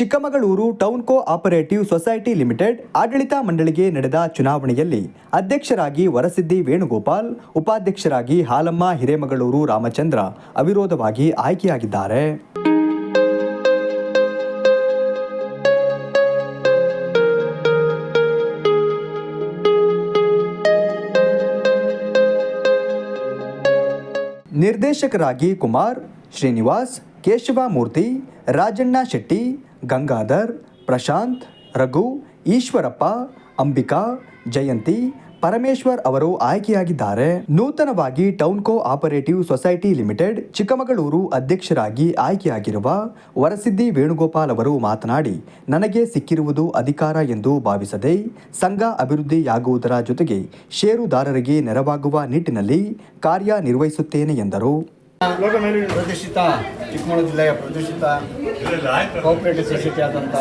Chikkamagaluru town cooperative society limited ಆಡಳಿತ ಮಂಡಳಿಗೆ ನಡೆದ ಚುನಾವಣೆಯಲ್ಲಿ ಅಧ್ಯಕ್ಷರಾಗಿ ವರಸಿದ್ದಿ ವೇಣುಗೋಪಾಲ್, ಉಪಾಧ್ಯಕ್ಷರಾಗಿ ಹಾಲಮ್ಮ ಹಿರೇಮಗಳೂರು ರಾಮಚಂದ್ರ ಅವಿರೋಧವಾಗಿ ಆಯ್ಕೆಯಾಗಿದ್ದಾರೆ. ನಿರ್ದೇಶಕರಾಗಿ ಕುಮಾರ್, ಶ್ರೀನಿವಾಸ್, ಕೇಶವಮೂರ್ತಿ, ರಾಜಣ್ಣ ಶೆಟ್ಟಿ ಗಂಗಾಧರ್, ಪ್ರಶಾಂತ್, ರಘು, ಈಶ್ವರಪ್ಪ, ಅಂಬಿಕಾ, ಜಯಂತಿ, ಪರಮೇಶ್ವರ್ ಅವರು ಆಯ್ಕೆಯಾಗಿದ್ದಾರೆ. ನೂತನವಾಗಿ town cooperative society limited Chikkamagaluru ಅಧ್ಯಕ್ಷರಾಗಿ ಆಯ್ಕೆಯಾಗಿರುವ ವರಸಿದ್ದಿ ವೇಣುಗೋಪಾಲ್ ಅವರು ಮಾತನಾಡಿ, ನನಗೆ ಸಿಕ್ಕಿರುವುದು ಅಧಿಕಾರ ಎಂದು ಭಾವಿಸದೆ ಸಂಘ ಅಭಿವೃದ್ಧಿಯಾಗುವುದರ ಜೊತೆಗೆ ಷೇರುದಾರರಿಗೆ ನೆರವಾಗುವ ನಿಟ್ಟಿನಲ್ಲಿ ಕಾರ್ಯನಿರ್ವಹಿಸುತ್ತೇನೆ ಎಂದರು. ಚಿಕ್ಕಮಗಳೂರು ಜಿಲ್ಲೆಯ ಕೋಆಪರೇಟಿವ್ ಸೊಸೈಟಿ ಆದಂಥ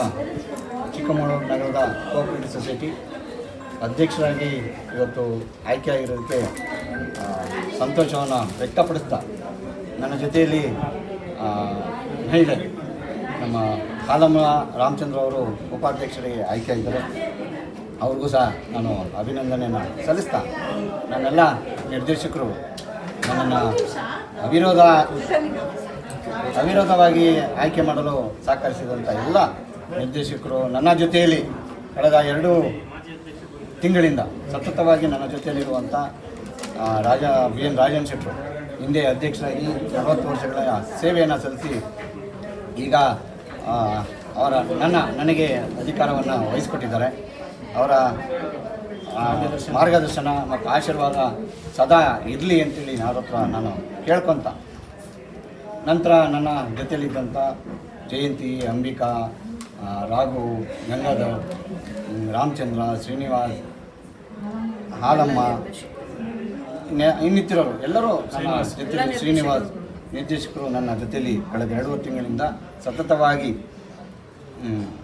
ಚಿಕ್ಕಮಗಳೂರು ನಗರದ ಕೋಆಪರೇಟಿವ್ ಸೊಸೈಟಿ ಅಧ್ಯಕ್ಷರಾಗಿ ಇವತ್ತು ಆಯ್ಕೆಯಾಗಿರೋದಕ್ಕೆ ಸಂತೋಷವನ್ನು ವ್ಯಕ್ತಪಡಿಸ್ತಾ ನನ್ನ ಜೊತೆಯಲ್ಲಿ ಮಹಿಳೆ ನಮ್ಮ ಹಾಲಮ್ಮ ರಾಮಚಂದ್ರ ಅವರು ಉಪಾಧ್ಯಕ್ಷರಿಗೆ ಇದ್ದಾರೆ ಅವ್ರಿಗೂ ಸಹ ನಾನು ಅಭಿನಂದನೆಯನ್ನು ಸಲ್ಲಿಸ್ತಾ ನನ್ನೆಲ್ಲ ನಿರ್ದೇಶಕರು ನನ್ನನ್ನು ಅವಿರೋಧ ಅವಿರೋಧವಾಗಿ ಆಯ್ಕೆ ಮಾಡಲು ಸಹಕರಿಸಿದಂಥ ಎಲ್ಲ ನಿರ್ದೇಶಕರು ನನ್ನ ಜೊತೆಯಲ್ಲಿ ಕಳೆದ ಎರಡು ತಿಂಗಳಿಂದ ಸತತವಾಗಿ ನನ್ನ ಜೊತೆಯಲ್ಲಿರುವಂಥ ರಾಜ, ಬಿ ಎನ್ ರಾಜನ್ ಶೆಟ್ಟರು ಹಿಂದೆ ಅಧ್ಯಕ್ಷರಾಗಿ ನಲವತ್ತು ವರ್ಷಗಳ ಸೇವೆಯನ್ನು ಸಲ್ಲಿಸಿ ಈಗ ಅವರ, ನನ್ನ, ನನಗೆ ಅಧಿಕಾರವನ್ನು ವಹಿಸಿಕೊಟ್ಟಿದ್ದಾರೆ. ಅವರ ಮಾರ್ಗದರ್ಶನ ಮತ್ತು ಆಶೀರ್ವಾದ ಸದಾ ಇರಲಿ ಅಂತೇಳಿ ಅವರ ಹತ್ರ ನಾನು ಕೇಳ್ಕೊತ ನಂತರ ನನ್ನ ಜೊತೆಯಲ್ಲಿದ್ದಂಥ ಜಯಂತಿ ಅಂಬಿಕಾ ರಾಘು ಗಂಗಾಧರ್ ರಾಮಚಂದ್ರ ಶ್ರೀನಿವಾಸ್ ಹಾಲಮ್ಮ ಇನ್ನ- ಇನ್ನಿತರರು. ಎಲ್ಲರೂ ನನ್ನ ಜೊತೆಯಲ್ಲಿ ಶ್ರೀನಿವಾಸ್ ನಿರ್ದೇಶಕರು. ನನ್ನ ಜೊತೆಯಲ್ಲಿ ಕಳೆದ ಎರಡು ತಿಂಗಳಿಂದ ಸತತವಾಗಿ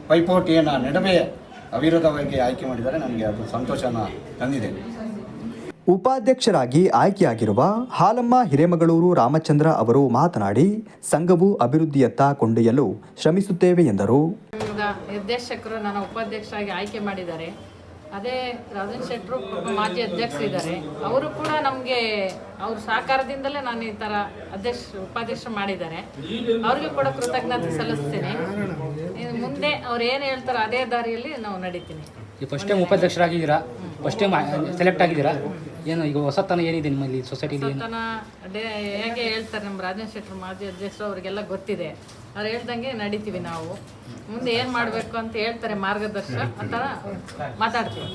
ಪೈಪೋಟಿಯನ್ನು ನಡುವೆ ಅವಿರೋಧವಾಗಿ ಆಯ್ಕೆ ಮಾಡಿದರೆ ನನಗೆ ಅದು ಸಂತೋಷನ ತಂದಿದೆ. ಉಪಾಧ್ಯಕ್ಷರಾಗಿ ಆಯ್ಕೆಯಾಗಿರುವ ಹಾಲಮ್ಮ ಹಿರೇಮಗಳೂರು ರಾಮಚಂದ್ರ ಅವರು ಮಾತನಾಡಿ ಸಂಘವು ಅಭಿವೃದ್ಧಿಯತ್ತ ಕೊಂಡೊಯ್ಯಲು ಶ್ರಮಿಸುತ್ತೇವೆ ಎಂದರು. ನಿರ್ದೇಶಕರು ನನ್ನ ಉಪಾಧ್ಯಕ್ಷರಾಗಿ ಆಯ್ಕೆ ಮಾಡಿದ್ದಾರೆ. ಅದೇ ರಾಜನ್ ಶೆಟ್ಟರು ಮಾಜಿ ಅಧ್ಯಕ್ಷರಿದ್ದಾರೆ ಅವರು ಕೂಡ ನಮಗೆ ಅವ್ರ ಸಹಕಾರದಿಂದಲೇ ನಾನು ಈ ಥರ ಅಧ್ಯಕ್ಷ ಉಪಾಧ್ಯಕ್ಷ ಮಾಡಿದ್ದಾರೆ. ಅವ್ರಿಗೆ ಕೂಡ ಕೃತಜ್ಞತೆ ಸಲ್ಲಿಸ್ತೇನೆ. ಮುಂದೆ ಅವ್ರು ಏನು ಹೇಳ್ತಾರೋ ಅದೇ ದಾರಿಯಲ್ಲಿ ನಾವು ನಡೀತೀನಿ. ಈ ಫಸ್ಟ್ ಟೈಮ್ ಉಪಾಧ್ಯಕ್ಷರಾಗಿದ್ದೀರಾ? ಫಸ್ಟ್ ಟೈಮ್ ಸೆಲೆಕ್ಟ್ ಆಗಿದ್ದೀರಾ? ಏನು, ಈಗ ಹೊಸತನ ಏನಿದೆ ನಿಮ್ಮಲ್ಲಿ ಸೊಸೈಟಿಲಿ ಏನು? ಡೇ ಹೇಗೆ ಹೇಳ್ತಾರೆ ನಮ್ಮ ರಾಜನ್ ಶೆಟ್ಟರ್ ಮಾಜಿ ಅಧ್ಯಕ್ಷರು, ಅವರಿಗೆಲ್ಲ ಗೊತ್ತಿದೆ. ಅವ್ರು ಹೇಳ್ದಂಗೆ ನಡೀತೀವಿ ನಾವು. ಮುಂದೆ ಏನು ಮಾಡಬೇಕು ಅಂತ ಹೇಳ್ತಾರೆ ಮಾರ್ಗದರ್ಶನ ಅಂತ ಮಾತಾಡ್ತೀವಿ.